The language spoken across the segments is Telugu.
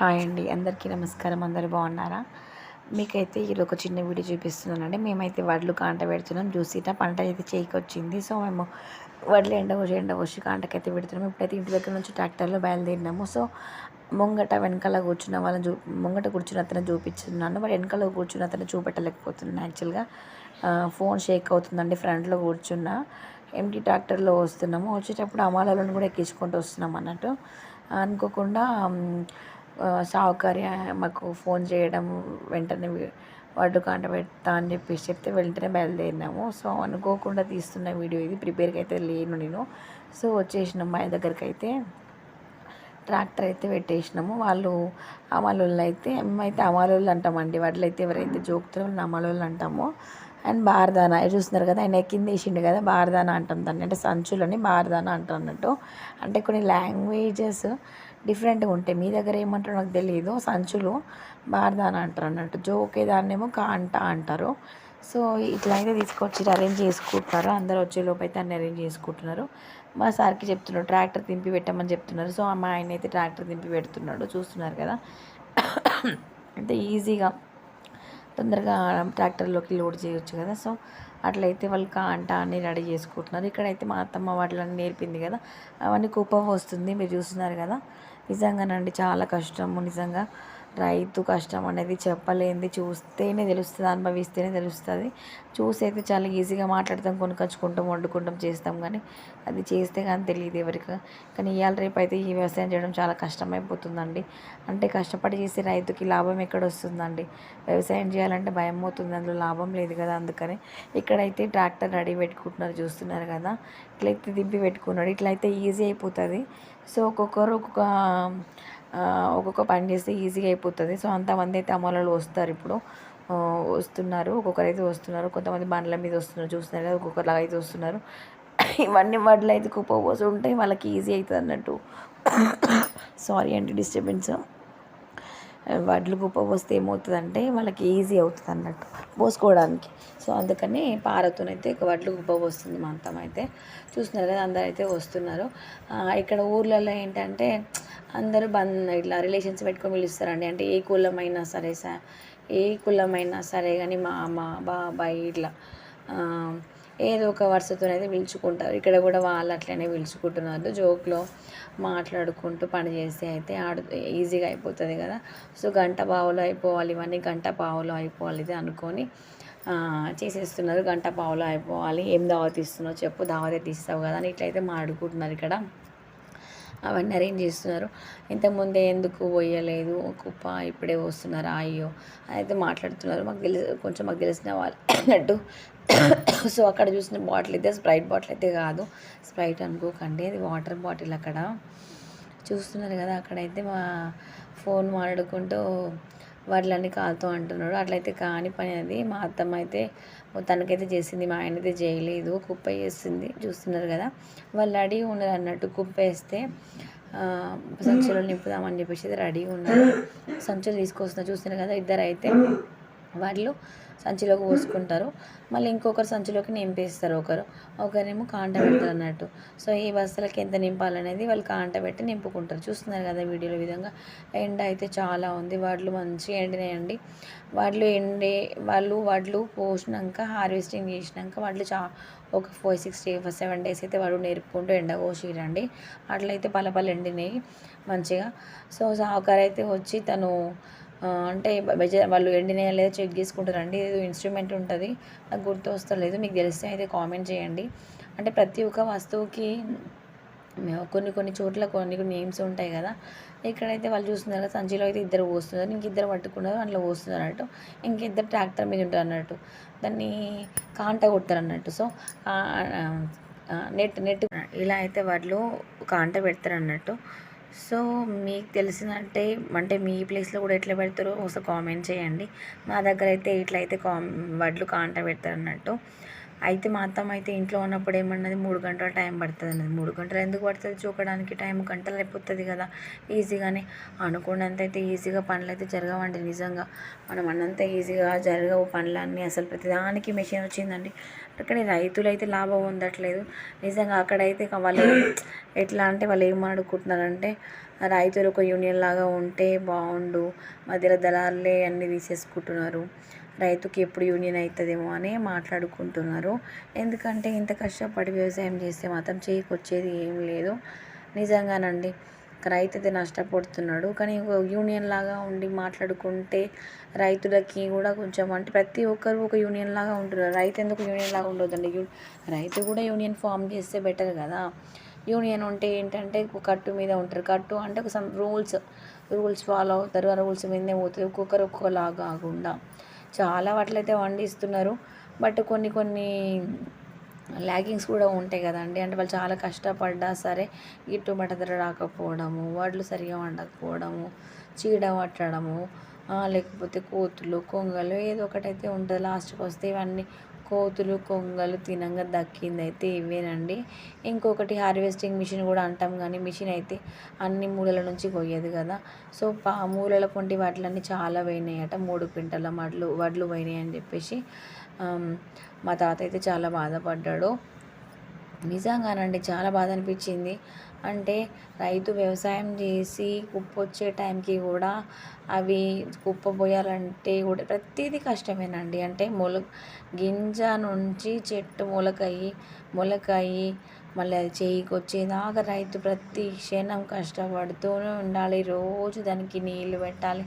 హాయ్ అండి. అందరికీ నమస్కారం. అందరు బాగున్నారా? మీకైతే ఈరోజు ఒక చిన్న వీడియో చూపిస్తున్నానండి. మేమైతే వడ్లు కాంట పెడుతున్నాం. చూసిట పంట అయితే చేయికి వచ్చింది సో మేము వడ్లు ఎండ వచ్చి ఎండ వచ్చి కాంటకైతే పెడుతున్నాం. ఇప్పుడైతే ఇంటి దగ్గర నుంచి ట్రాక్టర్లో బయలుదేరినాము. సో ముంగట వెనకాల కూర్చున్న వాళ్ళని చూ ముంగట కూర్చున్న అతను చూపించున్నాను బట్ వెనకాల కూర్చున్న అతను చూపెట్టలేకపోతున్నాను యాక్చువల్గా. ఫోన్ షేక్ అవుతుందండి. ఫ్రంట్లో కూర్చున్నా. ఎంటీ ట్రాక్టర్లో వస్తున్నాము. వచ్చేటప్పుడు అమాలలో కూడా ఎక్కించుకుంటూ వస్తున్నాం అన్నట్టు. అనుకోకుండా సౌకర్యం మాకు ఫోన్ చేయడం వెంటనే వడ్డు కాంట పెడతా అని చెప్పేసి చెప్తే వెంటనే బయలుదేరినాము. సో అనుకోకుండా తీస్తున్న వీడియో ఇది. ప్రిపేర్కి అయితే లేను నేను. సో వచ్చేసినాం మా దగ్గరికి అయితే ట్రాక్టర్ అయితే పెట్టేసినాము. వాళ్ళు అమలోళ్ళు అయితే మేమైతే అమలోళ్ళు అంటామండి వాటిలో అయితే ఎవరైతే జోకుతారో వాళ్ళని అమలోళ్ళు అంటాము. అండ్ బార్దానా చూస్తున్నారు కదా ఆయన కింద వేసిండు కదా బార్దానా అంటాం దాన్ని. అంటే సంచులని బార్దానా అంటాం అన్నట్టు. అంటే కొన్ని లాంగ్వేజెస్ డిఫరెంట్గా ఉంటాయి. మీ దగ్గర ఏమంటారో నాకు తెలియదు సంచులు బార్దాన అంటారు అన్నట్టు. జోకే దాన్నేమో కాంట అంటారు. సో ఇట్లా అయితే తీసుకొచ్చి అరేంజ్ చేసుకుంటున్నారు. అందరు వచ్చేలోపు అయితే అన్ని అరేంజ్ చేసుకుంటున్నారు. మా సార్కి చెప్తున్నాడు ట్రాక్టర్ దింపి పెట్టమని చెప్తున్నారు. సో మా ఆయన అయితే ట్రాక్టర్ దింపి పెడుతున్నాడు. చూస్తున్నారు కదా. అంటే ఈజీగా తొందరగా ట్రాక్టర్లోకి లోడ్ చేయొచ్చు కదా. సో అట్లయితే వాళ్ళు కాంట అన్ని రెడీ చేసుకుంటున్నారు. ఇక్కడైతే మా అత్తమ్మ వాళ్ళని నేర్పింది కదా. అవన్నీ కుప్పం వస్తుంది మీరు చూస్తున్నారు కదా. నిజంగానండి చాలా కష్టము నిజంగా. రైతు కష్టం అనేది చెప్పలేంది. చూస్తేనే తెలుస్తుంది అనుభవిస్తేనే తెలుస్తుంది. చూసి అయితే చాలా ఈజీగా మాట్లాడతాం కొనుకొచ్చుకుంటాం వండుకుంటాం చేస్తాం కానీ అది చేస్తే కానీ తెలియదు ఎవరికి. కానీ ఇవాళ రేపు అయితే ఈ వ్యవసాయం చేయడం చాలా కష్టమైపోతుందండి. అంటే కష్టపడి చేసే రైతుకి లాభం ఎక్కడ వస్తుందండి? వ్యవసాయం చేయాలంటే భయం అవుతుంది అందులో లాభం లేదు కదా అందుకని. ఇక్కడైతే ట్రాక్టర్ రెడీ పెట్టుకుంటున్నారు చూస్తున్నారు కదా. ఇట్లయితే దింపి పెట్టుకున్నాడు. ఇట్లయితే ఈజీ అయిపోతుంది. సో ఒక్కొక్కరు ఒక్కొక్క ఒక్కొక్క పని చేస్తే ఈజీగా అయిపోతుంది. సో అంతమంది అయితే అమ్మలలో వస్తారు ఇప్పుడు. వస్తున్నారు. ఒక్కొక్కరు అయితే వస్తున్నారు. కొంతమంది బండ్ల మీద వస్తున్నారు. చూస్తున్నారు కదా ఒక్కొక్కరు అయితే వస్తున్నారు. ఇవన్నీ వడ్లు అయితే కుప్పపోసి ఉంటే వాళ్ళకి ఈజీ అవుతుంది అన్నట్టు. సారీ అండి డిస్టర్బెన్స్ వడ్లు కుప్ప పోస్తే ఏమవుతుందంటే వాళ్ళకి ఈజీ అవుతుంది అన్నట్టు పోసుకోవడానికి. సో అందుకని పారతోనైతే వడ్లు కుప్ప పోస్తుంది మా అంతమైతే అయితే. చూస్తున్నారు కదా అందరూ అయితే వస్తున్నారు ఇక్కడ ఊర్లలో ఏంటంటే అందరూ బంద్ ఇట్లా రిలేషన్స్ పెట్టుకొని పిలుస్తారండి. అంటే ఏ కులమైనా సరే సార్ ఏ కులమైనా సరే కానీ మా అమ్మ బాబాయ్ ఇట్లా ఏదో ఒక వరుసతో అయితే పిలుచుకుంటారు. ఇక్కడ కూడా వాళ్ళు అట్లనే పిలుచుకుంటున్నారు. జోక్లో మాట్లాడుకుంటూ పని చేస్తే అయితే ఆడు ఈజీగా అయిపోతుంది కదా. సో గంట పావులో అయిపోవాలి ఇవన్నీ గంట పావులో అయిపోవాలి ఇది అనుకొని చేసేస్తున్నారు. గంట పావులో అయిపోవాలి. ఏం దావత్ ఇస్తున్నావు చెప్పు దావతే తీస్తావు కదా అని ఇట్లయితే మాట్లాడుకుంటున్నారు ఇక్కడ. అవన్నీ అరేంజ్ చేస్తున్నారు. ఇంతకుముందే ఎందుకు పోయలేదు? కుప్ప ఇప్పుడే వస్తున్నారు అయ్యో అయితే మాట్లాడుతున్నారు. మాకు తెలిసి కొంచెం మాకు తెలిసిన వాళ్ళు అన్నట్టు. సో అక్కడ చూసిన బాటిల్ అయితే స్ప్రైట్ బాటిల్ అయితే కాదు. స్ప్రైట్ అనుకోకండి. అది వాటర్ బాటిల్ అక్కడ. చూస్తున్నారు కదా అక్కడైతే మా ఫోన్ మాట్లాడుకుంటూ వడ్లన్నీ కాలుతూ అంటున్నాడు. అట్లయితే కాని పని అది. మా అత్తమ్మ అయితే తనకైతే చేసింది మా ఆయన అయితే చేయలేదు. కుప్ప వేసింది చూస్తున్నారు కదా. వాళ్ళు రెడీ ఉన్నారు అన్నట్టు కుప్ప వేస్తే సంచులు నింపుదామని చెప్పేసి రెడీగా ఉన్నారు. సంచులు తీసుకొస్తున్నారు చూస్తున్నారు కదా ఇద్దరు అయితే వాళ్ళు సంచిలోకి పోసుకుంటారు. మళ్ళీ ఇంకొకరు సంచిలోకి నింపేస్తారు ఒకరు. ఒకరేమో కాంట పెడతారు అన్నట్టు. సో ఈ బస్సులకి ఎంత నింపాలనేది వాళ్ళు కాంట పెట్టి నింపుకుంటారు. చూస్తున్నారు కదా వీడియోలో విధంగా. ఎండ అయితే చాలా ఉంది. వడ్లు మంచిగా ఎండినాయండి. వడ్లు ఎండే వాళ్ళు వడ్లు పోసినాక హార్వెస్టింగ్ చేసినాక వడ్లు చా ఒక four six day seven days అయితే వాడు నేర్పుకుంటూ ఎండ కోసిరండి అట్లయితే పలపలు ఎండినాయి మంచిగా. సో సాహుకారు అయితే వచ్చి తను అంటే వాళ్ళు ఎండినాయా లేదా చెక్ చేసుకుంటారండి. ఏదో ఇన్స్ట్రుమెంట్ ఉంటుంది. నాకు గుర్తు వస్తలేదు మీకు తెలిస్తే అయితే కామెంట్ చేయండి. అంటే ప్రతి ఒక్క వస్తువుకి కొన్ని కొన్ని చోట్ల కొన్ని కొన్ని నేమ్స్ ఉంటాయి కదా. ఇక్కడైతే వాళ్ళు చూస్తున్నారు కదా సంచిలో అయితే ఇద్దరు పోస్తున్నారు. ఇంక ఇద్దరు పట్టుకున్నారు అందులో పోస్తున్నారు అన్నట్టు. ఇంక ఇద్దరు ట్రాక్టర్ మీద ఉంటారు అన్నట్టు. దాన్ని కాంట కొడతారు అన్నట్టు సో నెట్ నెట్ ఇలా అయితే వాళ్ళు కాంట పెడతారు అన్నట్టు సో మీకు తెలిసినట్టే అంటే మీ ప్లేస్లో కూడా ఎట్లా పెడతారో ఒకసారి కామెంట్ చేయండి. మా దగ్గర అయితే ఇట్లా అయితే వడ్లు కాంట పెడతారు అన్నట్టు అయితే మా అత్తమ్మ అయితే ఇంట్లో ఉన్నప్పుడు ఏమన్నది మూడు గంటల టైం పడుతుంది అన్నది మూడు గంటలు ఎందుకు పడుతుంది? చూడడానికి టైం గంటలు అయిపోతుంది కదా. ఈజీగానే అనుకున్నంత అయితే ఈజీగా పనులు అయితే జరగవండి నిజంగా. మనం అన్నంత ఈజీగా జరగవు పనులన్నీ. అసలు ప్రతిదానికి మెషిన్ వచ్చిందండి. కానీ రైతులు అయితే లాభం పొందట్లేదు నిజంగా అక్కడైతే వాళ్ళు ఎట్లా అంటే వాళ్ళు ఏం రైతులు ఒక యూనియన్ లాగా ఉంటే బాగుండు మధ్యలో దళారులే అన్ని తీసేసుకుంటున్నారు. రైతుకి ఎప్పుడు యూనియన్ అవుతుందేమో అని మాట్లాడుకుంటున్నారు. ఎందుకంటే ఇంత కష్టపడి వ్యవసాయం చేస్తే మాత్రం చేయకొచ్చేది ఏం లేదు. నిజంగానండి. రైతు అయితే నష్టపోతున్నాడు. కానీ యూనియన్ లాగా ఉండి మాట్లాడుకుంటే రైతులకి కూడా కొంచెం అంటే ప్రతి ఒక్కరు ఒక యూనియన్ లాగా ఉంటున్నారు. రైతు ఎందుకు యూనియన్ లాగా ఉండొద్దండి? యూ రైతు కూడా యూనియన్ ఫామ్ చేస్తే బెటర్ కదా. యూనియన్ ఉంటే ఏంటంటే కట్టు మీద ఉంటారు. కట్టు అంటే ఒక సమ్ రూల్స్ రూల్స్ ఫాలో అవుతారు. ఆ రూల్స్ మీదనే పోతుంది ఒక్కొక్కరు ఒక్కొక్కలాగా కాకుండా. చాలా వాటిలైతే వండిస్తున్నారు. బట్ కొన్ని కొన్ని ల్యాగింగ్స్ కూడా ఉంటాయి కదండి. అంటే వాళ్ళు చాలా కష్టపడ్డా సరే గిట్టుబాటు ధర రాకపోవడము వడ్లు సరిగా వండకపోవడము చీడ పట్టడము లేకపోతే కోతులు కొంగలు ఏదో ఒకటైతే ఉంటుంది. లాస్ట్కి వస్తే ఇవన్నీ కోతులు కొంగలు తినంగా దక్కింది అయితే ఇవేనండి. ఇంకొకటి హార్వెస్టింగ్ మిషన్ కూడా అంటాం కానీ మిషన్ అయితే అన్ని మూలల నుంచి కొయ్యదు కదా. సో పా మూలల పొంటి వాటిలన్నీ చాలా పోయినాయట. మూడు క్వింటల వడ్లు వడ్లు పోయినాయి అని చెప్పేసి మా తాత అయితే చాలా బాధపడ్డాడు. నిజంగానండి చాలా బాధ అనిపించింది అంటే రైతు వ్యవసాయం చేసి కుప్పొచ్చే టైంకి కూడా అవి కుప్ప పోయాలంటే కూడా ప్రతిదీ కష్టమేనండి. అంటే మొల గింజ నుంచి చెట్టు మొలకయ్యి మొలకయ్యి మళ్ళీ అది చేయికి వచ్చేదాకా రైతు ప్రతి క్షణం కష్టపడుతూనే ఉండాలి. రోజు దానికి నీళ్ళు పెట్టాలి.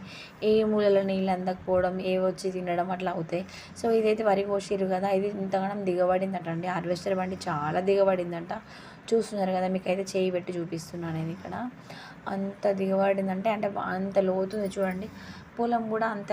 ఏ మూలలో నీళ్ళు అందకపోవడం ఏ వచ్చి తినడం అట్లా అవుతాయి. సో ఇదైతే వరి కోసిరు కదా ఇది ఇంతగానం దిగబడిందట అండి హార్వెస్టర్ బండి చాలా దిగబడిందంట. చూస్తున్నారు కదా మీకు అయితే చేయి పెట్టి చూపిస్తున్నాను నేను ఇక్కడ. అంత దిగబడిందంటే అంటే అంత లోతుంది చూడండి. పొలం కూడా అంత